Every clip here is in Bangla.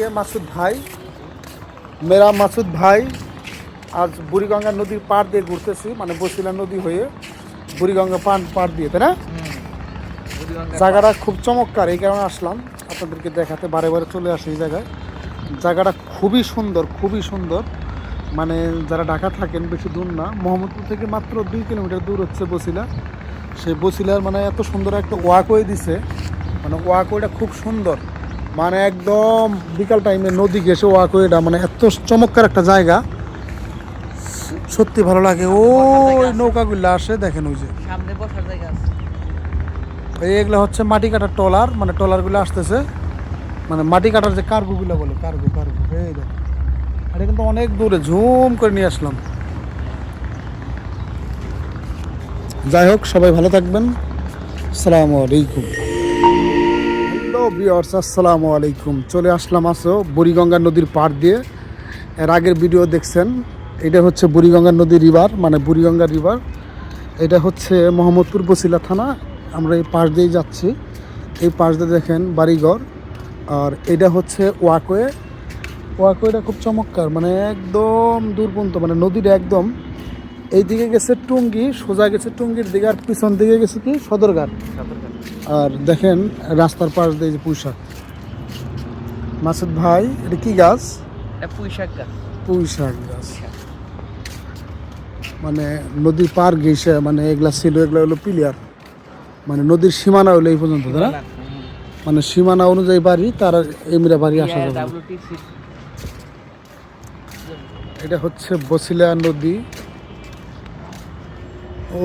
থেকে মাসুদ ভাই। মেরা মাসুদ ভাই। আজ বুড়িগঙ্গা নদীর পাড় দিয়ে ঘুরতেছি মানে বসিলা নদী হয়ে বুড়িগঙ্গা পান পাড় দিয়ে তাই না? জায়গাটা খুব চমৎকার এই কারণে আসলাম। আপনাদেরকে দেখাতে বারে বারে চলে আসে এই জায়গায়। জায়গাটা খুবই সুন্দর খুবই সুন্দর। মানে যারা ঢাকা থাকেন বেশি দূর না। মোহাম্মদপুর থেকে মাত্র দুই কিলোমিটার দূর হচ্ছে বসিলা। সেই বসিলার মানে এত সুন্দর একটা ওয়াকওয়ে দিছে। মানে ওয়াকওয়েটা খুব সুন্দর। মানে একদম বিকাল টাইমে নদী ঘেসে ওয়াকওয়েটা মানে এত চমৎকার একটা জায়গা। সত্যি ভালো লাগে। ওই নৌকাগুলো আসে দেখেন ওই যে। সামনে বসার জায়গা আছে। হচ্ছে মাটি কাটার টলার মানে টলারগুলো আসতেছে। মানে মাটি কাটার যে কার্গোগুলো বলে কার্গো কার্গো এই দেখো এটা কিন্তু অনেক দূরে ঝুম করে নিয়ে আসলাম। যাই হোক সবাই ভালো থাকবেন। আসসালামু আলাইকুম। হ্যালো বিয়ার্স আসসালামু আলাইকুম। চলে আসলাম আসো বুড়িগঙ্গা নদীর পাড় দিয়ে। এর আগের ভিডিও দেখছেন, এটা হচ্ছে বুড়িগঙ্গা নদী রিভার মানে বুড়িগঙ্গা রিভার। এটা হচ্ছে মোহাম্মদপুর বসিলা থানা, আমরা এই পাশ দিয়েই যাচ্ছি। এই পাশ দিয়ে দেখেন বাড়িঘর, আর এটা হচ্ছে ওয়াকওয়ে। ওয়াকওয়েটা খুব চমৎকার মানে একদম দূর পর্যন্ত মানে নদীটা একদম। এই দিকে গেছে টুঙ্গি, সোজা গেছে টুঙ্গির দিকে, আর পিছন দিকে গেছে কি? সদরঘাট। সদরঘাট। আর দেখেন রাস্তার পাশ দিয়ে যে পুঁইশাক মাসুদ ভাই এটা কি গাছ? এটা পুঁই শাক গাছ। পুঁইশাক গাছ। মানে নদীর পার ঘেসে মানে এগুলা ছিল এগুলা হলো পিলিয়ার। মানে নদীর সীমানা হলো এই পর্যন্ত তারা মানে সীমানা অনুযায়ী বাড়ি তার এমরা বাড়ি আসা যাবে। এটা হচ্ছে বসিলা নদী। ও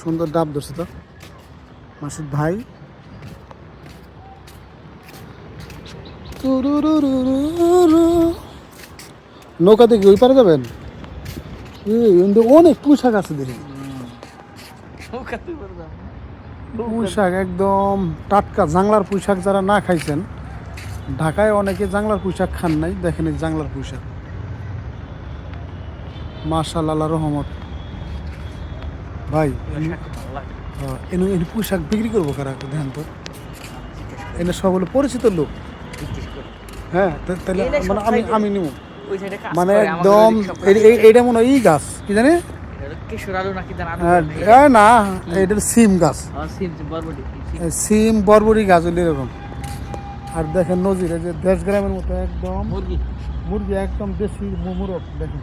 সুন্দর ডাব ধরছে তো। মাসুদ ভাই তুরুরুরুরু। নৌকাতে কি ওই পারে যাবেন অনেক পুঁশাক আছে দেখি পুঁইশাক একদম টাটকা জাংলার পুঁইশাক যারা না খাইছেন ঢাকায় অনেকে জাংলার পুঁইশাক খান নাই দেখেন জাংলার পুঁইশাক মাশাল আল্লাহ রহমত ভাই এনে এনে পুঁইশাক বিক্রি করব কারা? দেখেন তো। এনে সব হলো পরিচিত লোক। হ্যাঁ তাহলে মানে আমি আমি নিব। মানে একদম এইটা মনে হয় ই গাছ কি জানি? হ্যাঁ, না এটা সিম গাছ। সিম বরবটি সিম। বরবরি গাছ হলো এরকম। আর দেখেন নজির যে দেশ গ্রামের মতো একদম মুরগি। মুরগি একদম দেশি মুরগ দেখেন।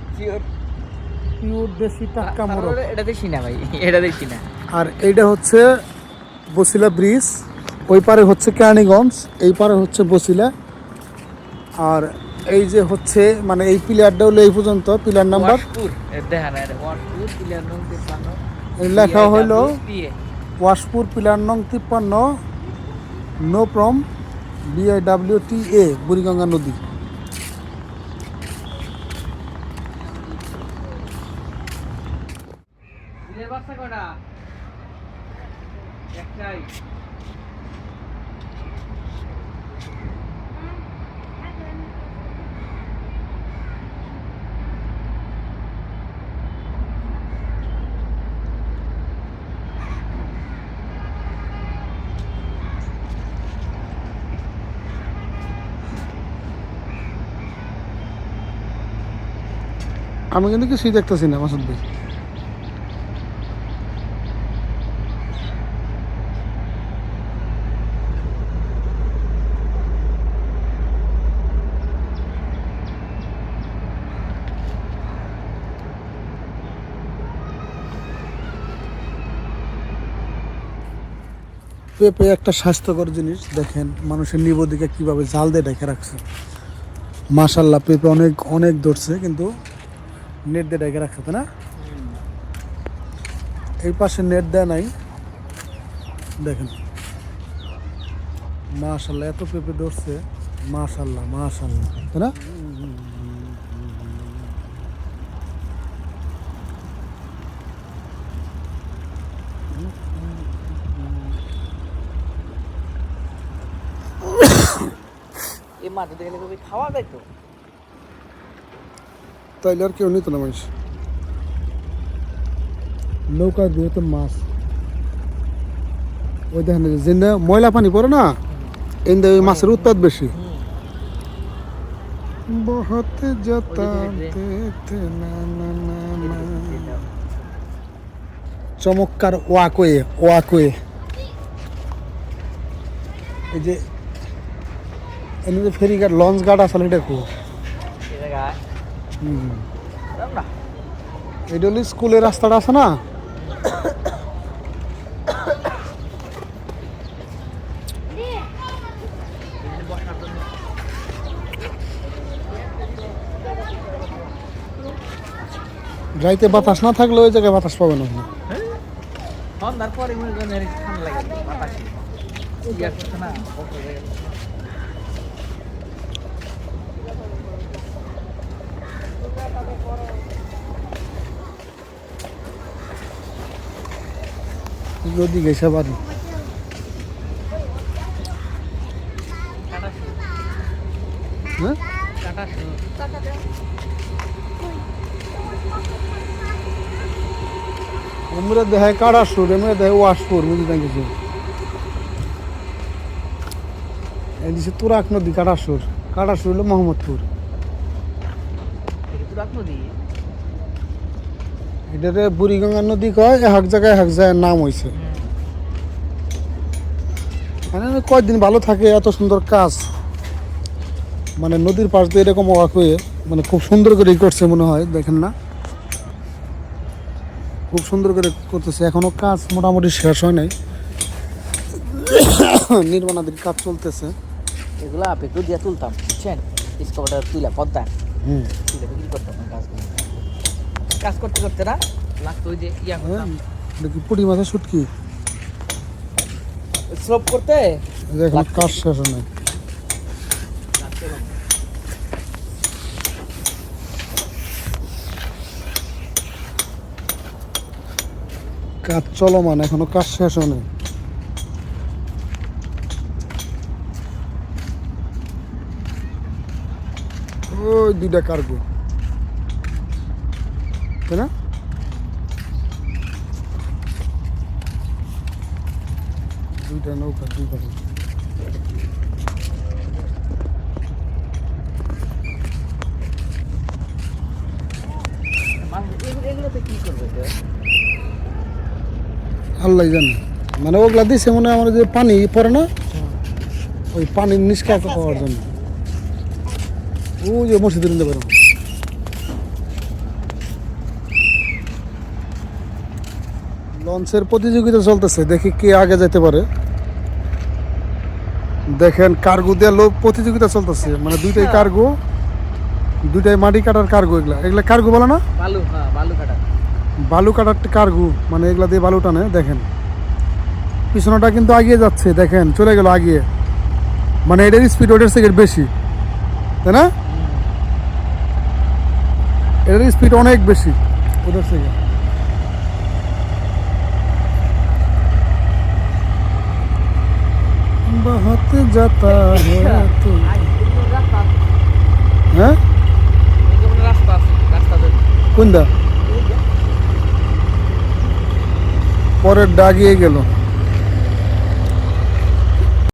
পিওর দেশি টাটকা মুরগ এটা দেখি না ভাই এটা দেখি না। আর এইটা হচ্ছে বসিলা ব্রিজ। ওই পারে হচ্ছে কেরানীগঞ্জ এই পারে হচ্ছে বসিলা। আর এই যে হচ্ছে মানে এই পিলারটা হলো এই পর্যন্ত পিলার নাম্বার। লেখা হলো ওয়াশপুর পিলার নং তিপ্পান্ন নো প্রম বিআইডাব্লিউ টি এ বুড়িগঙ্গা নদী। বাচ্চা একটাই। আমি কিন্তু কিছুই দেখতেছি না মাসুদ ভাই। পেঁপে একটা স্বাস্থ্যকর জিনিস, দেখেন মানুষের নিবদিকে কীভাবে জাল দিয়ে ডেকে রাখছে। মাশাল্লাহ পেঁপে অনেক অনেক ধরছে, কিন্তু নেট দিয়ে ডেকে রাখছে না? এই পাশে নেট দেয় নাই। দেখেন। মাশাল্লাহ এত পেঁপে ধরছে। মাশাল্লাহ মাশাল্লাহ তাই না? মা গেলে কবি খাওয়া যায় তো? তাইলে আর কেউ নিত না মানুষ। নৌকার মাছ। ওই দেখেন যে ময়লা পানি পড়ে না, এই মাছের উৎপাদ বেশি। বহুত চমৎকার ওয়াকওয়ে ওয়াকওয়ে। এই যে এমনি যে ফেরি ঘাট লঞ্চ ঘাট আসলে এটা আমরা এটা হলো স্কুলের রাস্তাটা আছে না? রাইতে বাতাস না থাকলে ওই জায়গায় বাতাস পাবে না। সন্ধ্যার পরে মনে করেন ঠান্ডা লাগে বাতাসে। করছে না বসে যায়। যদি গেছে বাড়ি হ্যাঁ? আমরা দেখায় কাড়াসুর, আমরা দেখায় ওয়াশপুর বুঝি না কিছু? এই দিছে তুরাক নদী, কাড়াসুর। কাড়াসুর হলো মোহাম্মদপুর। পুরো নদী? এটারে বুড়িগঙ্গা নদী কয় এক জায়গায় এক জায়গায় নাম হয়েছে মানে কয়েকদিন ভালো থাকে এত সুন্দর কাজ। মানে নদীর পাশ দিয়ে এরকম ওয়াক হয়ে মানে খুব সুন্দর করে করছে মনে হয় দেখেন না? খুব সুন্দর করে করতেছে এখনও কাজ মোটামুটি শেষ হয় নাই। নির্মাণাধীন কাজ চলতেছে। এগুলা পেট্রো দিয়ে তুলতাম বুঝছেন? স্কোপটা তুইলা পদ্মা হুম। তুইলা বিক্রি করতাম। কাজ করতে করতে না? লাগতো ওই যে ইয়া দেখি পুটি মাথা শুটকি? স্লোপ করতে? এখনও কাজ শেষ হয় কাজ চলমান এখনও কাজ শেষ হয় নাই। ওই দুইটা কার্গো। তাই না? দুইটা নৌকা আল্লাহ জানে। মানে ওগুলা দিছে মনে আমার যে পানি পড়ে না, ওই পানির নিষ্কাশ হওয়ার জন্য। ওই যে মসজিদের পারো লঞ্চের প্রতিযোগিতা চলতেছে দেখি কে আগে যেতে পারে। দেখেন কার্গো দিয়ে লোক প্রতিযোগিতা চলতেছে মানে দুইটাই কার্গো দুইটাই মাটি কাটার কার্গো এগুলা। এগুলা কার্গো বলে না? বালু হ্যাঁ বালু কাটা বালু কাটার কার্গু মানে এগুলা দিয়ে বালু টানে দেখেন। পিছনটা কিন্তু আগিয়ে যাচ্ছে দেখেন চলে গেল আগিয়ে। মানে এটার স্পিড ওটার থেকে বেশি তাই না? এটার স্পিড অনেক বেশি ওটার থেকে बहुत जाता है तो রাস্তা হ্যাঁ রাস্তা আছে রাস্তা ধরে কোনটা পরের ডাগিয়ে গেল